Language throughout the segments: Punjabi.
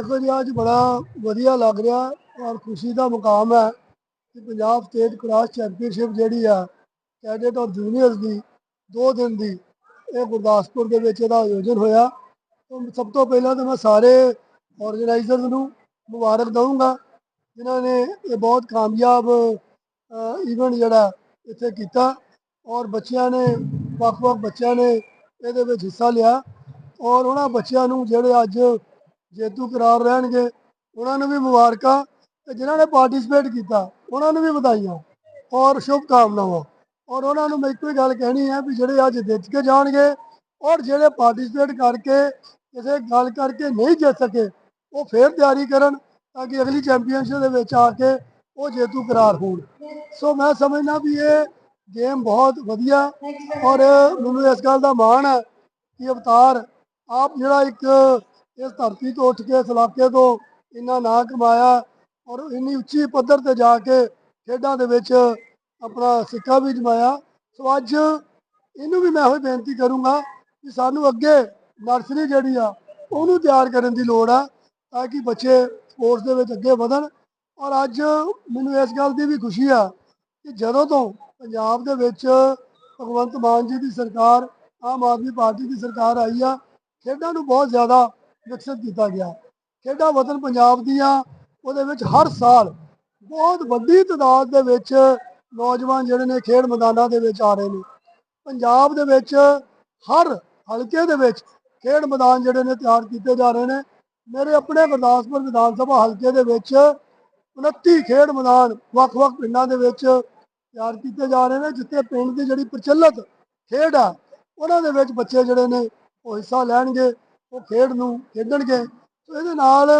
ਦੇਖੋ ਜੀ, ਅੱਜ ਬੜਾ ਵਧੀਆ ਲੱਗ ਰਿਹਾ ਔਰ ਖੁਸ਼ੀ ਦਾ ਮੁਕਾਮ ਹੈ ਕਿ ਪੰਜਾਬ ਸਟੇਟ ਕਲਾਸ ਚੈਂਪੀਅਨਸ਼ਿਪ ਜਿਹੜੀ ਆ, ਕੈਡੇਟ ਔਰ ਜੂਨੀਅਰਸ ਦੀ 2 ਦਿਨ ਦੀ ਇਹ ਗੁਰਦਾਸਪੁਰ ਦੇ ਵਿੱਚ ਇਹਦਾ ਆਯੋਜਨ ਹੋਇਆ। ਸਭ ਤੋਂ ਪਹਿਲਾਂ ਤਾਂ ਮੈਂ ਸਾਰੇ ਆਰਗੇਨਾਈਜ਼ਰਸ ਨੂੰ ਮੁਬਾਰਕ ਦਊਂਗਾ, ਜਿਨ੍ਹਾਂ ਨੇ ਇਹ ਬਹੁਤ ਕਾਮਯਾਬ ਇਵੈਂਟ ਜਿਹੜਾ ਇੱਥੇ ਕੀਤਾ ਔਰ ਬੱਚਿਆਂ ਨੇ, ਵੱਖ-ਵੱਖ ਬੱਚਿਆਂ ਨੇ ਇਹਦੇ ਵਿੱਚ ਹਿੱਸਾ ਲਿਆ ਔਰ ਉਹਨਾਂ ਬੱਚਿਆਂ ਨੂੰ ਜਿਹੜੇ ਅੱਜ ਜੇਤੂ ਕਰਾਰ ਰਹਿਣਗੇ, ਉਹਨਾਂ ਨੂੰ ਵੀ ਮੁਬਾਰਕਾਂ ਤੇ ਜਿਨ੍ਹਾਂ ਨੇ ਪਾਰਟਿਸਿਪੇਟ ਕੀਤਾ, ਉਹਨਾਂ ਨੂੰ ਵੀ ਵਧਾਈਆਂ ਔਰ ਸ਼ੁਭ ਕਾਮਨਾਵਾਂ ਔਰ ਉਹਨਾਂ ਨੂੰ ਮੈਂ ਇੱਕੋ ਹੀ ਗੱਲ ਕਹਿਣੀ ਹੈ ਵੀ ਜਿਹੜੇ ਅੱਜ ਜਿੱਤ ਕੇ ਜਾਣਗੇ ਔਰ ਜਿਹੜੇ ਪਾਰਟਿਸਿਪੇਟ ਕਰਕੇ ਕਿਸੇ ਗੱਲ ਕਰਕੇ ਨਹੀਂ ਜਿੱਤ ਸਕੇ, ਉਹ ਫੇਰ ਤਿਆਰੀ ਕਰਨ ਤਾਂ ਕਿ ਅਗਲੀ ਚੈਂਪੀਅਨਸ਼ਿਪ ਦੇ ਵਿੱਚ ਆ ਕੇ ਉਹ ਜੇਤੂ ਕਰਾਰ ਹੋਣ। ਸੋ ਮੈਂ ਸਮਝਦਾ ਵੀ ਇਹ ਗੇਮ ਬਹੁਤ ਵਧੀਆ ਔਰ ਮੈਨੂੰ ਇਸ ਗੱਲ ਦਾ ਮਾਣ ਹੈ ਕਿ ਅਵਤਾਰ, ਆਪ ਜਿਹੜਾ ਇੱਕ ਇਸ ਧਰਤੀ ਤੋਂ ਉੱਠ ਕੇ, ਇਸ ਇਲਾਕੇ ਤੋਂ ਇੰਨਾ ਨਾਂ ਕਮਾਇਆ ਔਰ ਇੰਨੀ ਉੱਚੀ ਪੱਧਰ ਤੇ ਜਾ ਕੇ ਖੇਡਾਂ ਦੇ ਵਿੱਚ ਆਪਣਾ ਸਿੱਕਾ ਵੀ ਜਮਾਇਆ। ਸੋ ਅੱਜ ਇਹਨੂੰ ਵੀ ਮੈਂ ਇਹੋ ਹੀ ਬੇਨਤੀ ਕਰੂੰਗਾ ਕਿ ਸਾਨੂੰ ਅੱਗੇ ਨਰਸਰੀ ਜਿਹੜੀ ਆ, ਉਹਨੂੰ ਤਿਆਰ ਕਰਨ ਦੀ ਲੋੜ ਆ, ਤਾਂ ਕਿ ਬੱਚੇ ਸਪੋਰਟਸ ਦੇ ਵਿੱਚ ਅੱਗੇ ਵਧਣ। ਔਰ ਅੱਜ ਮੈਨੂੰ ਇਸ ਗੱਲ ਦੀ ਵੀ ਖੁਸ਼ੀ ਆ ਕਿ ਜਦੋਂ ਤੋਂ ਪੰਜਾਬ ਦੇ ਵਿੱਚ ਭਗਵੰਤ ਮਾਨ ਜੀ ਦੀ ਸਰਕਾਰ, ਆਮ ਆਦਮੀ ਪਾਰਟੀ ਦੀ ਸਰਕਾਰ ਆਈ ਆ, ਖੇਡਾਂ ਨੂੰ ਬਹੁਤ ਜ਼ਿਆਦਾ ਵਿਕਸਿਤ ਕੀਤਾ ਗਿਆ। ਖੇਡਾਂ ਵਤਨ ਪੰਜਾਬ ਦੀਆਂ, ਉਹਦੇ ਵਿੱਚ ਹਰ ਸਾਲ ਬਹੁਤ ਵੱਡੀ ਤਾਦਾਦ ਦੇ ਵਿੱਚ ਨੌਜਵਾਨ ਜਿਹੜੇ ਨੇ ਖੇਡ ਮੈਦਾਨਾਂ ਦੇ ਵਿੱਚ ਆ ਰਹੇ ਨੇ। ਪੰਜਾਬ ਦੇ ਵਿੱਚ ਹਰ ਹਲਕੇ ਦੇ ਵਿੱਚ ਖੇਡ ਮੈਦਾਨ ਜਿਹੜੇ ਨੇ ਤਿਆਰ ਕੀਤੇ ਜਾ ਰਹੇ ਨੇ। ਮੇਰੇ ਆਪਣੇ ਗੁਰਦਾਸਪੁਰ ਵਿਧਾਨ ਸਭਾ ਹਲਕੇ ਦੇ ਵਿੱਚ 29 ਖੇਡ ਮੈਦਾਨ ਵੱਖ-ਵੱਖ ਪਿੰਡਾਂ ਦੇ ਵਿੱਚ ਤਿਆਰ ਕੀਤੇ ਜਾ ਰਹੇ ਨੇ, ਜਿੱਥੇ ਪਿੰਡ ਦੀ ਜਿਹੜੀ ਪ੍ਰਚਲਿਤ ਖੇਡ ਆ, ਉਹਨਾਂ ਦੇ ਵਿੱਚ ਬੱਚੇ ਜਿਹੜੇ ਨੇ ਉਹ ਹਿੱਸਾ ਲੈਣਗੇ। ਉਹ ਖੇਡ ਨੂੰ ਖੇਡਣਗੇ। ਸੋ ਇਹਦੇ ਨਾਲ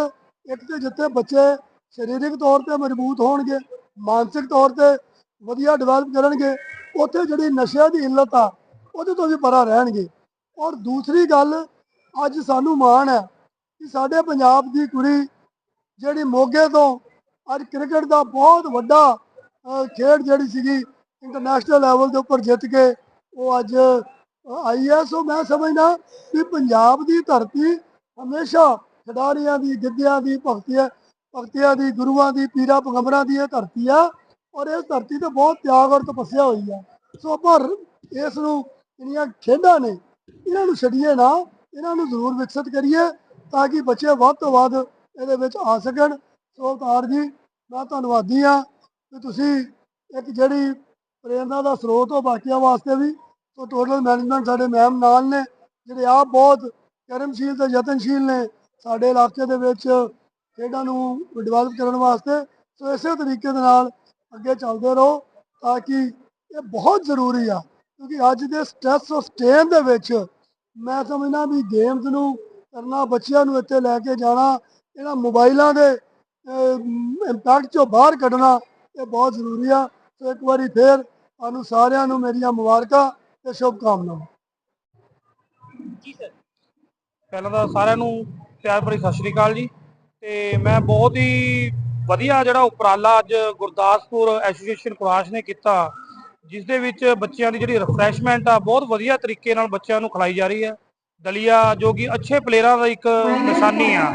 ਇੱਕ ਤੇ ਜਿੱਥੇ ਬੱਚੇ ਸਰੀਰਕ ਤੌਰ ਤੇ ਮਜ਼ਬੂਤ ਹੋਣਗੇ, ਮਾਨਸਿਕ ਤੌਰ ਤੇ ਵਧੀਆ ਡਿਵੈਲਪ ਕਰਨਗੇ, ਉੱਥੇ ਜਿਹੜੀ ਨਸ਼ਿਆਂ ਦੀ ਇਲਤ ਆ, ਉਹਦੇ ਤੋਂ ਵੀ ਪਰਾਂ ਰਹਿਣਗੇ। ਔਰ ਦੂਸਰੀ ਗੱਲ, ਅੱਜ ਸਾਨੂੰ ਮਾਣ ਹੈ ਕਿ ਸਾਡੇ ਪੰਜਾਬ ਦੀ ਕੁੜੀ ਜਿਹੜੀ ਮੋਗੇ ਤੋਂ ਅੱਜ ਕ੍ਰਿਕਟ ਦਾ ਬਹੁਤ ਵੱਡਾ ਖੇਡ ਜਿਹੜੀ ਸੀਗੀ ਇੰਟਰਨੈਸ਼ਨਲ ਲੈਵਲ ਦੇ ਉੱਪਰ ਜਿੱਤ ਕੇ ਉਹ ਅੱਜ ਅਹ, ਆਈ ਹੈ ਸੋ ਮੈਂ ਸਮਝਦਾ ਕਿ ਪੰਜਾਬ ਦੀ ਧਰਤੀ ਹਮੇਸ਼ਾ ਖਿਡਾਰੀਆਂ ਦੀ ਗਿੱਧਿਆਂ ਦੀ ਭਗਤੀਆਂ ਭਗਤੀਆਂ ਦੀ ਗੁਰੂਆਂ ਦੀ ਪੀਰਾਂ ਪੈਗੰਬਰਾਂ ਦੀ ਇਹ ਧਰਤੀ ਆ ਔਰ ਇਸ ਧਰਤੀ ਤੇ ਬਹੁਤ ਤਿਆਗ ਔਰ ਤਪੱਸਿਆ ਹੋਈ ਆ। ਸੋ ਪਰ ਇਸ ਨੂੰ ਜਿਹੜੀਆਂ ਖੇਡਾਂ ਨੇ ਇਹਨਾਂ ਨੂੰ ਛੱਡੀਏ ਨਾ ਇਹਨਾਂ ਨੂੰ ਜ਼ਰੂਰ ਵਿਕਸਿਤ ਕਰੀਏ ਤਾਂ ਕਿ ਬੱਚੇ ਵੱਧ ਤੋਂ ਵੱਧ ਇਹਦੇ ਵਿੱਚ ਆ ਸਕਣ। ਸੋ ਅਵਤਾਰ ਜੀ ਮੈਂ ਧੰਨਵਾਦੀ ਆ ਕਿ ਤੁਸੀਂ ਇੱਕ ਜਿਹੜੀ ਪ੍ਰੇਰਨਾ ਦਾ ਸਰੋਤ ਹੋ ਬਾਕੀਆਂ ਵਾਸਤੇ ਵੀ ਸੋ ਟੋਟਲ ਮੈਨੇਜਮੈਂਟ ਸਾਡੇ ਮੈਮ ਨਾਲ ਨੇ, ਜਿਹੜੇ ਆਪ ਬਹੁਤ ਕਰਮਸ਼ੀਲ ਤੇ ਯਤਨਸ਼ੀਲ ਨੇ ਸਾਡੇ ਇਲਾਕੇ ਦੇ ਵਿੱਚ ਖੇਡਾਂ ਨੂੰ ਡਿਵੈਲਪ ਕਰਨ ਵਾਸਤੇ। ਸੋ ਇਸੇ ਤਰੀਕੇ ਦੇ ਨਾਲ ਅੱਗੇ ਚੱਲਦੇ ਰਹੋ ਤਾਂ ਕਿ ਇਹ ਬਹੁਤ ਜ਼ਰੂਰੀ ਆ, ਕਿਉਂਕਿ ਅੱਜ ਦੇ ਸਟ੍ਰੈਸ ਔਰ ਸਟੇਨ ਦੇ ਵਿੱਚ ਮੈਂ ਸਮਝਦਾ ਵੀ ਗੇਮਸ ਨੂੰ ਕਰਨਾ, ਬੱਚਿਆਂ ਨੂੰ ਇੱਥੇ ਲੈ ਕੇ ਜਾਣਾ, ਇਹਨਾਂ ਮੋਬਾਈਲਾਂ ਦੇ ਇੰਪੈਕਟ ਚੋਂ ਬਾਹਰ ਕੱਢਣਾ ਇਹ ਬਹੁਤ ਜ਼ਰੂਰੀ ਆ। ਸੋ ਇੱਕ ਵਾਰੀ ਫੇਰ ਤੁਹਾਨੂੰ ਸਾਰਿਆਂ ਨੂੰ ਮੇਰੀਆਂ ਮੁਬਾਰਕਾਂ। ਤੇ ਸ਼ੁਭ ਕਾਮਨਾਵਾਂ ਪਹਿਲਾਂ ਤਾਂ ਸਾਰਿਆਂ ਨੂੰ ਪਿਆਰ ਭਰੀ ਸਤਿ ਸ਼੍ਰੀ ਅਕਾਲ ਜੀ। ਤੇ ਮੈਂ ਬਹੁਤ ਹੀ ਵਧੀਆ ਜਿਹੜਾ ਉਪਰਾਲਾ ਅੱਜ ਗੁਰਦਾਸਪੁਰ ਐਸੋਸੀਏਸ਼ਨ ਕੁਰਾਸ਼ ਨੇ ਕੀਤਾ, ਜਿਸ ਦੇ ਵਿੱਚ ਬੱਚਿਆਂ ਦੀ ਜਿਹੜੀ ਰਿਫਰੈਸ਼ਮੈਂਟ ਆ, ਬਹੁਤ ਵਧੀਆ ਤਰੀਕੇ ਨਾਲ ਬੱਚਿਆਂ ਨੂੰ ਖਿਲਾਈ ਜਾ ਰਹੀ ਹੈ। ਦਲੀਆ ਜੋ ਕਿ ਅੱਛੇ ਪਲੇਅਰਾਂ ਦਾ ਇੱਕ ਨਿਸ਼ਾਨੀ ਆ।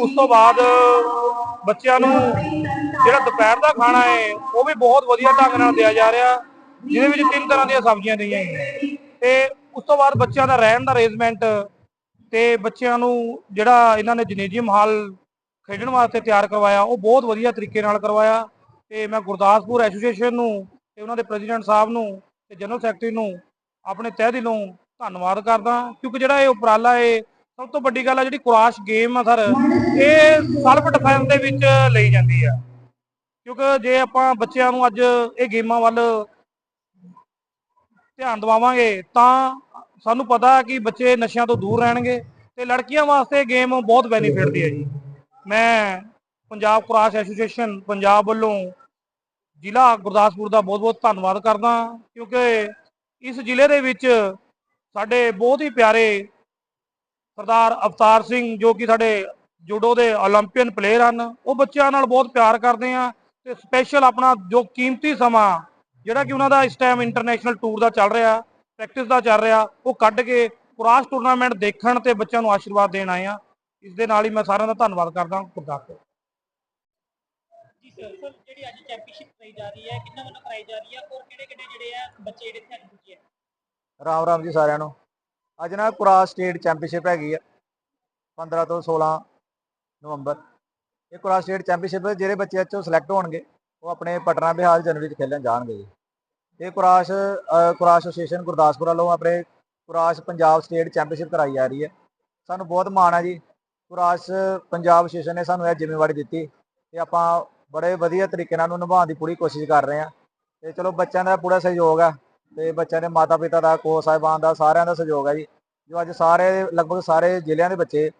ਉਸ ਤੋਂ ਬਾਅਦ ਬੱਚਿਆਂ ਨੂੰ ਜਿਹੜਾ ਦੁਪਹਿਰ ਦਾ ਖਾਣਾ ਹੈ, ਉਹ ਵੀ ਬਹੁਤ ਵਧੀਆ ਢੰਗ ਨਾਲ ਦਿਆ ਜਾ ਰਿਹਾ। ਜਿਹਦੇ ਵਿੱਚ ਤਿੰਨ ਤਰ੍ਹਾਂ ਦੀਆਂ ਸਬਜ਼ੀਆਂ ਦਈਆਂ ਗਈਆਂ ਤੇ ਉਸ ਤੋਂ ਬਾਅਦ ਬੱਚਿਆਂ ਦਾ ਰਹਿਣ ਦਾ ਅਰੇਂਜਮੈਂਟ ਤੇ ਬੱਚਿਆਂ ਨੂੰ ਜਿਹੜਾ ਇਹਨਾਂ ਨੇ ਜਨੇਜੀਅਮ ਹਾਲ ਖੇਡਣ ਵਾਸਤੇ ਤਿਆਰ ਕਰਵਾਇਆ, ਉਹ ਬਹੁਤ ਵਧੀਆ ਤਰੀਕੇ ਨਾਲ ਕਰਵਾਇਆ। ਤੇ ਮੈਂ ਗੁਰਦਾਸਪੁਰ ਐਸੋਸੀਏਸ਼ਨ ਨੂੰ ਤੇ ਉਹਨਾਂ ਦੇ ਪ੍ਰੈਜ਼ੀਡੈਂਟ ਸਾਹਿਬ ਨੂੰ ਤੇ ਜਨਰਲ ਸੈਕਟਰੀ ਨੂੰ ਆਪਣੇ ਤਹਿ ਦਿਲੋਂ ਧੰਨਵਾਦ ਕਰਦਾ ਕਿਉਂਕਿ ਜਿਹੜਾ ਇਹ ਉਪਰਾਲਾ ਹੈ ਸਭ ਤੋਂ ਵੱਡੀ ਗੱਲ ਆ ਜਿਹੜੀ ਕੁਰਾਸ਼ ਗੇਮ ਆ ਸਰ, ਇਹ ਸੈਲਫ ਡਿਫੈਂਸ ਦੇ ਵਿੱਚ ਲਈ ਜਾਂਦੀ ਆ। ਕਿਉਂਕਿ ਜੇ ਆਪਾਂ ਬੱਚਿਆਂ ਨੂੰ ਅੱਜ ਇਹ ਗੇਮਾਂ ਵੱਲ ਧਿਆਨ ਦਿਵਾਵਾਂਗੇ, ਤਾਂ ਸਾਨੂੰ ਪਤਾ ਕਿ ਬੱਚੇ ਨਸ਼ਿਆਂ ਤੋਂ ਦੂਰ ਰਹਿਣਗੇ ਤੇ ਲੜਕੀਆਂ ਵਾਸਤੇ ਗੇਮ ਬਹੁਤ ਬੈਨੀਫਿਟ ਦੀ ਹੈ ਜੀ। ਮੈਂ ਪੰਜਾਬ ਕਰਾਸ ਐਸੋਸੀਏਸ਼ਨ ਪੰਜਾਬ ਵੱਲੋਂ ਜ਼ਿਲ੍ਹਾ ਗੁਰਦਾਸਪੁਰ ਦਾ ਬਹੁਤ-ਬਹੁਤ ਧੰਨਵਾਦ ਕਰਦਾ ਕਿਉਂਕਿ ਇਸ ਜ਼ਿਲ੍ਹੇ ਦੇ ਵਿੱਚ ਸਾਡੇ ਬਹੁਤ ਹੀ ਪਿਆਰੇ ਸਰਦਾਰ ਅਵਤਾਰ ਸਿੰਘ ਜੋ ਕਿ ਸਾਡੇ ਜੂਡੋ ਦੇ 올림픽ਨ ਪਲੇਅਰ ਹਨ, ਉਹ ਬੱਚਿਆਂ ਨਾਲ ਬਹੁਤ ਪਿਆਰ ਕਰਦੇ ਆ ਤੇ ਸਪੈਸ਼ਲ ਆਪਣਾ ਜੋ ਕੀਮਤੀ ਸਮਾਂ ਜਿਹੜਾ ਕਿ ਉਹਨਾਂ ਦਾ ਇਸ ਟਾਈਮ ਇੰਟਰਨੈਸ਼ਨਲ ਟੂਰ ਦਾ ਚੱਲ ਰਿਹਾ ਪ੍ਰੈਕਟਿਸ ਦਾ ਚੱਲ ਰਿਹਾ ਉਹ ਕੱਢ ਕੇ ਕੁਰਾਸ਼ ਟੂਰਨਾਮੈਂਟ ਦੇਖਣ ਤੇ ਬੱਚਿਆਂ ਨੂੰ ਆਸ਼ੀਰਵਾਦ ਦੇਣ ਆਏ ਆ। ਇਸ ਦੇ ਨਾਲ ਹੀ ਮੈਂ ਸਾਰਿਆਂ ਦਾ ਧੰਨਵਾਦ ਕਰਦਾ ਗੁਰਦਾਸਪੁਰ ਜੀ ਸਰ ਸਰ ਜਿਹੜੀ ਅੱਜ ਚੈਂਪੀਅਨਸ਼ਿਪ ਕਰਾਈ ਜਾ ਰਹੀ ਹੈ ਕਿੰਨਾ ਵੱਲੋਂ ਕਰਾਈ ਜਾ ਰਹੀ ਹੈ ਔਰ ਕਿਹੜੇ ਕਿਹੜੇ ਜਿਹੜੇ ਆ ਬੱਚੇ ਜਿਹੜੇ ਇੱਥੇ ਅੱਜ ਪੁੱਜੇ ਆ? ਰਾਮ ਰਾਮ ਜੀ ਸਾਰਿਆਂ ਨੂੰ। ਅੱਜ ਨਾ ਕੁਰਾਸ ਸਟੇਟ ਚੈਂਪੀਅਨਸ਼ਿਪ ਹੈਗੀ ਆ 15 ਤੋਂ 16 ਨਵੰਬਰ। ਇਹ ਕੁਰਾਸ ਸਟੇਟ ਚੈਂਪੀਅਨਸ਼ਿਪ ਜਿਹੜੇ ਬੱਚੇ ਇੱਥੋਂ ਸਿਲੈਕਟ ਹੋਣਗੇ ਉਹ ਆਪਣੇ ਪਟਨਾ ਬਿਹਾਰ ਜਨਵਰੀ 'ਚ ਖੇਲਣ ਜਾਣਗੇ ਜੀ। ਇਹ ਕੁਰਾਸ਼ ਕੁਰਾਸ਼ ਐਸੋਸੀਏਸ਼ਨ ਗੁਰਦਾਸਪੁਰ ਵੱਲੋਂ ਆਪਣੇ ਕੁਰਾਸ਼ ਪੰਜਾਬ ਸਟੇਟ ਚੈਂਪੀਅਨਸ਼ਿਪ ਕਰਾਈ ਜਾ ਰਹੀ ਹੈ। ਸਾਨੂੰ ਬਹੁਤ ਮਾਣ ਹੈ ਜੀ। ਕੁਰਾਸ਼ ਪੰਜਾਬ ਐਸੋਸੀਏਸ਼ਨ ਨੇ ਸਾਨੂੰ ਇਹ ਜ਼ਿੰਮੇਵਾਰੀ ਦਿੱਤੀ ਤੇ ਆਪਾਂ ਬੜੇ ਵਧੀਆ ਤਰੀਕੇ ਨਾਲ ਉਹਨੂੰ ਨਿਭਾਉਣ ਦੀ ਪੂਰੀ ਕੋਸ਼ਿਸ਼ ਕਰ ਰਹੇ ਹਾਂ। ਤੇ ਚਲੋ ਬੱਚਿਆਂ ਦਾ ਪੂਰਾ ਸਹਿਯੋਗ ਆ ਤੇ ਬੱਚਿਆਂ ਦੇ ਮਾਤਾ ਪਿਤਾ ਦਾ ਕੋਚ ਸਾਹਿਬਾਨ ਦਾ, ਸਾਰਿਆਂ ਦਾ ਸਹਿਯੋਗ ਹੈ ਜੀ। ਜੋ ਅੱਜ ਸਾਰੇ, ਲਗਭਗ ਸਾਰੇ ਜ਼ਿਲ੍ਹਿਆਂ ਦੇ ਬੱਚੇ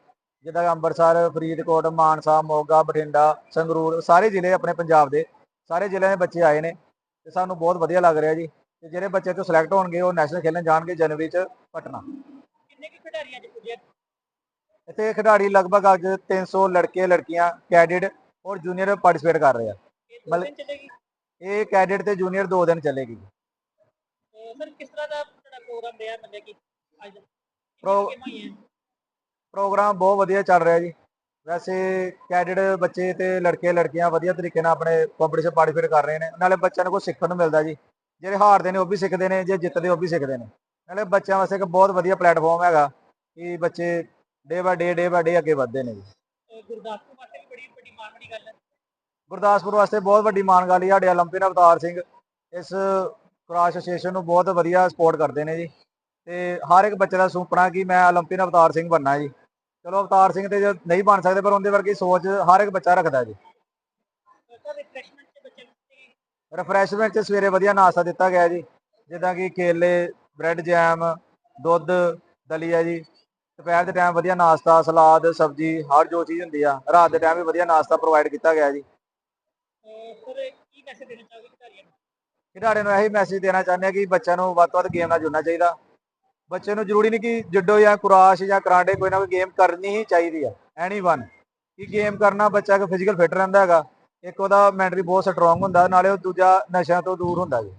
ਜਿੱਦਾਂ ਅੰਮ੍ਰਿਤਸਰ, ਫਰੀਦਕੋਟ, ਮਾਨਸਾ, ਮੋਗਾ, ਬਠਿੰਡਾ, ਸੰਗਰੂਰ, ਸਾਰੇ ਜ਼ਿਲ੍ਹੇ ਆਪਣੇ ਪੰਜਾਬ ਦੇ ਸਾਰੇ ਜ਼ਿਲ੍ਹਿਆਂ ਦੇ ਬੱਚੇ ਆਏ ਨੇ ਤੇ ਸਾਨੂੰ ਬਹੁਤ ਵਧੀਆ ਲੱਗ ਰਿਹਾ ਜੀ ਤੇ ਜਿਹੜੇ ਬੱਚੇ ਤੋਂ ਸਿਲੈਕਟ ਹੋਣਗੇ ਉਹ ਨੈਸ਼ਨਲ ਖੇਲਣ ਜਾਣਗੇ ਜਨਵਰੀ ਚ ਪਟਨਾ। ਕਿੰਨੇ ਕੁ ਖਿਡਾਰੀ ਅੱਜ ਪੁੱਜੇ? ਇੱਥੇ ਖਿਡਾਰੀ ਲਗਭਗ ਅੱਜ 300 ਲੜਕੇ ਲੜਕੀਆਂ ਕੈਡਿਟ ਔਰ ਜੂਨੀਅਰ ਪਾਰਟਿਸਿਪੇਟ ਕਰ ਰਹੇ ਆ। ਦੋ ਮਤਲਬ- ਇਹ ਕੈਡਿਟ ਤੇ ਜੂਨੀਅਰ ਦੋ ਦਿਨ ਚੱਲੇਗੀ ਸਰ ਕਿਸ ਤਰ੍ਹਾਂ ਦਾ ਤੁਹਾਡਾ ਪ੍ਰੋਗਰਾਮ ਰਿਹਾ? ਮਤਲਬ ਕਿ ਅੱਜ ਦਾ? ਪ੍ਰੋਗਰਾਮ ਬਹੁਤ ਵਧੀਆ ਚੱਲ ਰਿਹਾ ਜੀ। ਵੈਸੇ ਕੈਡਿਟ ਬੱਚੇ ਤੇ ਲੜਕੇ ਲੜਕੀਆਂ ਵਧੀਆ ਤਰੀਕੇ ਨਾਲ ਆਪਣੇ ਕੰਪੀਟੀਸ਼ਨ ਪਾਰਟਿਸਿਪੇਟ ਕਰ ਰਹੇ ਨੇ ਨਾਲੇ ਬੱਚਿਆਂ ਨੂੰ ਕੁਝ ਸਿੱਖਣ ਨੂੰ ਮਿਲਦਾ ਜੀ ਜਿਹੜੇ ਹਾਰਦੇ ਨੇ ਉਹ ਵੀ ਸਿੱਖਦੇ ਨੇ ਜੇ ਜਿੱਤਦੇ ਉਹ ਵੀ ਸਿੱਖਦੇ ਨੇ ਨਾਲੇ ਬੱਚਿਆਂ ਵਾਸਤੇ ਇੱਕ ਬਹੁਤ ਵਧੀਆ ਪਲੇਟਫਾਰਮ ਹੈਗਾ ਕਿ ਬੱਚੇ day by day day by day ਅੱਗੇ ਵਧਦੇ ਨੇ ਜੀ ਤੇ ਗੁਰਦਾਸਪੁਰ ਵਾਸਤੇ ਵੀ ਬੜੀ ਵੱਡੀ ਮਾਣ ਵਾਲੀ ਗੱਲ ਹੈ ਗੁਰਦਾਸਪੁਰ ਵਾਸਤੇ ਬਹੁਤ ਵੱਡੀ ਮਾਣ ਗੱਲ ਹੈ ਸਾਡੇ 올림픽 ਅਵਤਾਰ ਸਿੰਘ ਇਸ ਕ੍ਰਾਸ ਐਸੋਸੀਏਸ਼ਨ ਨੂੰ ਬਹੁਤ ਵਧੀਆ ਸਪੋਰਟ ਕਰਦੇ ਨੇ ਜੀ ਤੇ ਹਰ ਇੱਕ ਬੱਚੇ ਦਾ ਸੁਪਨਾ ਕਿ ਮੈਂ 올림픽 ਅਵਤਾਰ ਸਿੰਘ ਬਣਨਾ ਜੀ ਚਲੋ ਅਵਤਾਰ ਸਿੰਘ ਤੇ ਨਹੀਂ ਬਣ ਸਕਦੇ, ਪਰ ਉਹਦੇ ਵਰਗੀ ਸੋਚ ਹਰ ਇੱਕ ਬੱਚਾ ਰੱਖਦਾ ਜੀ। ਰਿਫਰੈਸ਼ਮੈਂਟ 'ਚ ਸਵੇਰੇ ਵਧੀਆ ਨਾਸ਼ਤਾ ਦਿੱਤਾ ਗਿਆ ਜੀ। ਜਿੱਦਾਂ ਕਿ ਕੇਲੇ ਬ੍ਰੈਡ ਜੈਮ ਦੁੱਧ, ਦਲੀਆ ਜੀ। ਦੁਪਹਿਰ ਦੇ ਟਾਈਮ ਵਧੀਆ ਨਾਸ਼ਤਾ, ਸਲਾਦ, ਸਬਜ਼ੀ, ਹਰ ਜੋ ਚੀਜ਼ ਹੁੰਦੀ ਆ। ਰਾਤ ਦੇ ਟਾਈਮ ਵੀ ਵਧੀਆ ਨਾਸ਼ਤਾ ਪ੍ਰੋਵਾਈਡ ਕੀਤਾ ਗਿਆ ਜੀ। ਖਿਡਾਰੀਆਂ ਨੂੰ ਖਿਡਾਰੀਆਂ ਨੂੰ ਇਹੀ ਮੈਸੇਜ ਦੇਣਾ ਚਾਹੁੰਦੇ ਆ ਕਿ ਬੱਚਿਆਂ ਨੂੰ ਵੱਧ ਤੋਂ ਵੱਧ ਗੇਮ ਨਾਲ ਜੁੜਨਾ ਚਾਹੀਦਾ। ਬੱਚੇ ਨੂੰ ਜ਼ਰੂਰੀ ਨਹੀਂ ਕਿ ਜੁੱਡੋ ਜਾਂ ਕੁਰਾਸ਼ ਜਾਂ ਕਰਾਟੇ ਕੋਈ ਨਾ ਕੋਈ ਗੇਮ ਕਰਨੀ ਹੀ ਚਾਹੀਦੀ ਆ ਐਨੀ ਵਨ ਕਿ ਗੇਮ ਕਰਨਾ ਬੱਚਾ ਕਿ ਫਿਜ਼ੀਕਲ ਫਿਟ ਰਹਿੰਦਾ ਹੈਗਾ ਇੱਕ ਉਹਦਾ ਮੈਂਟਲੀ ਬਹੁਤ ਸਟਰੋਂਗ ਹੁੰਦਾ ਨਾਲੇ ਉਹ ਦੂਜਾ ਨਸ਼ਿਆਂ ਤੋਂ ਦੂਰ ਹੁੰਦਾ ਜੀ।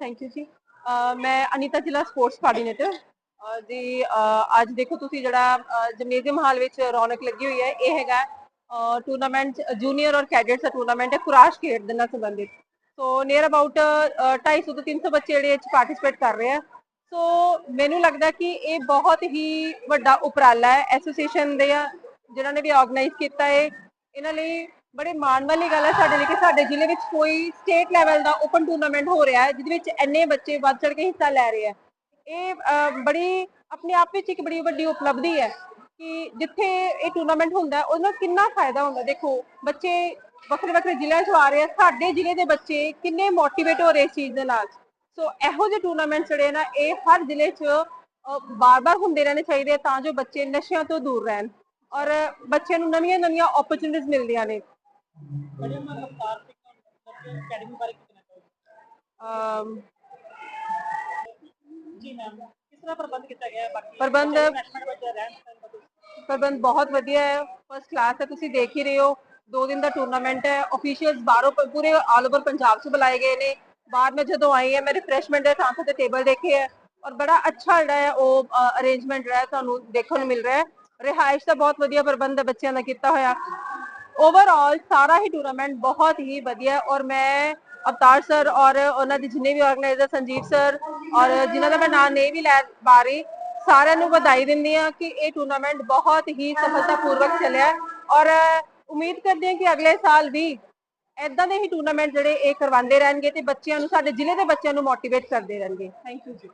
ਥੈਂਕ ਯੂ ਮੈਂ ਅਨੀਤਾ ਜ਼ਿਲ੍ਹਾ ਸਪੋਰਟਸ ਕੋਆਰਡੀਨੇਟਰ ਜੀ ਅੱਜ ਦੇਖੋ ਤੁਸੀਂ ਜਿਹੜਾ ਜਿਮਨੇਜ਼ੀਅਮ ਹਾਲ ਵਿੱਚ ਰੌਣਕ ਲੱਗੀ ਹੋਈ ਹੈ, ਇਹ ਹੈਗਾ ਟੂਰਨਾਮੈਂਟ ਜੂਨੀਅਰ ਔਰ ਕੈਡੇਟਸ ਦਾ ਟੂਰਨਾਮੈਂਟ ਹੈ ਕੁਰਾਸ਼ ਖੇਡ ਦੇ ਨਾਲ ਸੰਬੰਧਿਤ। ਸੋ ਨੀਅਰ ਅਬਾਊਟ 250 ਤੋਂ 300 ਬੱਚੇ ਜਿਹੜੇ ਇਹ ਚ ਪਾਰਟਿਸਿਪੇਟ ਕਰ ਰਹੇ ਆ। ਸੋ ਮੈਨੂੰ ਲੱਗਦਾ ਕਿ ਇਹ ਬਹੁਤ ਹੀ ਵੱਡਾ ਉਪਰਾਲਾ ਹੈ ਐਸੋਸੀਏਸ਼ਨ ਦੇ ਆ, ਜਿਨ੍ਹਾਂ ਨੇ ਵੀ ਆਰਗੇਨਾਈਜ਼ ਕੀਤਾ ਹੈ ਇਹਨਾਂ ਲਈ ਬੜੇ ਮਾਣ ਵਾਲੀ ਗੱਲ ਹੈ ਸਾਡੇ ਲਈ ਕਿ ਸਾਡੇ ਜ਼ਿਲ੍ਹੇ ਵਿੱਚ ਕੋਈ ਸਟੇਟ ਲੈਵਲ ਦਾ ਓਪਨ ਟੂਰਨਾਮੈਂਟ ਹੋ ਰਿਹਾ ਹੈ, ਜਿਹਦੇ ਵਿੱਚ ਇੰਨੇ ਬੱਚੇ ਵੱਧ ਚੜ ਕੇ ਹਿੱਸਾ ਲੈ ਰਹੇ ਆ। ਇਹ ਬੜੀ ਆਪਣੇ ਆਪ ਵਿੱਚ ਇੱਕ ਬੜੀ ਵੱਡੀ ਉਪਲਬਧੀ ਹੈ ਕਿ ਜਿੱਥੇ ਇਹ ਟੂਰਨਾਮੈਂਟ ਹੁੰਦਾ ਉਹਦੇ ਕਿੰਨਾ ਫਾਇਦਾ ਹੁੰਦਾ। ਦੇਖੋ ਬੱਚੇ ਵੱਖਰੇ ਵੱਖਰੇ ਜ਼ਿਲ੍ਹਿਆਂ ਚੋਂ ਆ ਰਹੇ ਆ ਸਾਡੇ ਜ਼ਿਲ੍ਹੇ ਦੇ ਬੱਚੇ ਕਿੰਨੇ ਮੋਟੀਵੇਟ ਹੋ ਰਹੇ ਇਸ ਚੀਜ਼ ਦੇ ਨਾਲ। ਸੋ ਇਹੋ ਜਿਹੇ ਟੂਰਨਾਮੈਂਟ ਜਿਹੜੇ ਨਾ ਇਹ ਹਰ ਜ਼ਿਲ੍ਹੇ 'ਚ ਬਾਰ-ਬਾਰ ਹੁੰਦੇ ਰਹਿਣੇ ਚਾਹੀਦੇ ਆ ਤਾਂ ਜੋ ਬੱਚੇ ਨਸ਼ਿਆਂ ਤੋਂ ਦੂਰ ਰਹਿਣ ਔਰ ਬੱਚਿਆਂ ਨੂੰ ਨਵੀਆਂ-ਨਵੀਆਂ ਓਪਰਚੁਨਿਟੀਜ਼ ਮਿਲਦੀਆਂ ਨੇ। ਮੈਡਮ ਅਵਤਾਰ ਸਿੰਘ ਅਕੈਡਮੀ ਬਾਰੇ ਕੀ ਕਹਿਣਾ ਚਾਹੋਗੇ? ਅਮ, ਜੀ ਮੈਮ ਕਿਸ ਤਰ੍ਹਾਂ ਪ੍ਰਬੰਧ ਕੀਤਾ ਗਿਆ ਹੈ? ਬਾਕੀ ਪ੍ਰਬੰਧ- ਮੈਨੇਜਮੈਂਟ ਵਿੱਚ ਰਹਿਣ ਸਹਿਣ ਦਾ ਕੁਛ? ਪ੍ਰਬੰਧ ਬਹੁਤ ਵਧੀਆ ਹੈ। ਫਸਟ ਕਲਾਸ ਹੈ ਤੁਸੀਂ ਦੇਖ ਹੀ ਰਹੇ ਹੋ। ਦੋ ਦਿਨ ਦਾ ਟੂਰਨਾਮੈਂਟ ਹੈ। ਅਫੀਸ਼ੀਅਲਸ ਬਾਹਰੋਂ ਪ- ਪੂਰੇ ਆਲ ਓਵਰ ਪੰਜਾਬ ਤੋਂ ਬੁਲਾਏ ਗਏ ਨੇ। ਬਾਹਰ ਮੈਂ ਜਦੋਂ ਆਈ ਹਾਂ ਮੈਂ ਰਿਫਰੈਸ਼ਮੈਂਟ ਦੇ ਥਾਂ ਤੇ ਟੇਬਲ ਦੇਖੇ ਹੈ ਔਰ ਬੜਾ ਅੱਛਾ ਜਿਹੜਾ ਹੈ ਉਹ ਅਰੇਂਜਮੈਂਟ ਰਿਹਾ ਤੁਹਾਨੂੰ ਦੇਖਣ ਨੂੰ ਮਿਲ ਰਿਹਾ ਹੈ। ਰਿਹਾਇਸ਼ ਦਾ ਬਹੁਤ ਵਧੀਆ ਪ੍ਰਬੰਧ ਹੈ ਬੱਚਿਆਂ ਦਾ ਕੀਤਾ ਹੋਇਆ। ਓਵਰਆਲ ਸਾਰਾ ਹੀ ਟੂਰਨਾਮੈਂਟ ਬਹੁਤ ਹੀ ਵਧੀਆ ਹੈ ਔਰ ਮੈਂ ਅਵਤਾਰ ਸਰ ਔਰ ਉਹਨਾਂ ਦੇ ਜਿੰਨੇ ਵੀ ਆਰਗੇਨਾਈਜ਼ਰ ਸੰਜੀਵ ਸਰ ਔਰ ਜਿਨ੍ਹਾਂ ਦਾ ਮੈਂ ਨਾਮ ਨਹੀਂ ਵੀ ਲੈ ਪਾ ਰਹੀ, ਸਾਰਿਆਂ ਨੂੰ ਵਧਾਈ ਦਿੰਦੀ ਹਾਂ ਕਿ ਇਹ ਟੂਰਨਾਮੈਂਟ ਬਹੁਤ ਹੀ ਸਫਲਤਾਪੂਰਵਕ ਚੱਲਿਆ ਔਰ ਉਮੀਦ ਕਰਦੇ ਹਾਂ ਕਿ ਅਗਲੇ ਸਾਲ ਵੀ ਇਦਾਂ ਦੇ ਹੀ ਟੂਰਨਾਮੈਂਟ ਜਿਹੜੇ ਇਹ ਕਰਵਾਉਂਦੇ ਰਹਿਣਗੇ ਤੇ ਬੱਚਿਆਂ ਨੂੰ, ਸਾਡੇ ਜ਼ਿਲ੍ਹੇ ਦੇ ਬੱਚਿਆਂ ਨੂੰ ਮੋਟੀਵੇਟ ਕਰਦੇ ਰਹਿਣਗੇ। ਥੈਂਕ ਯੂ ਜੀ।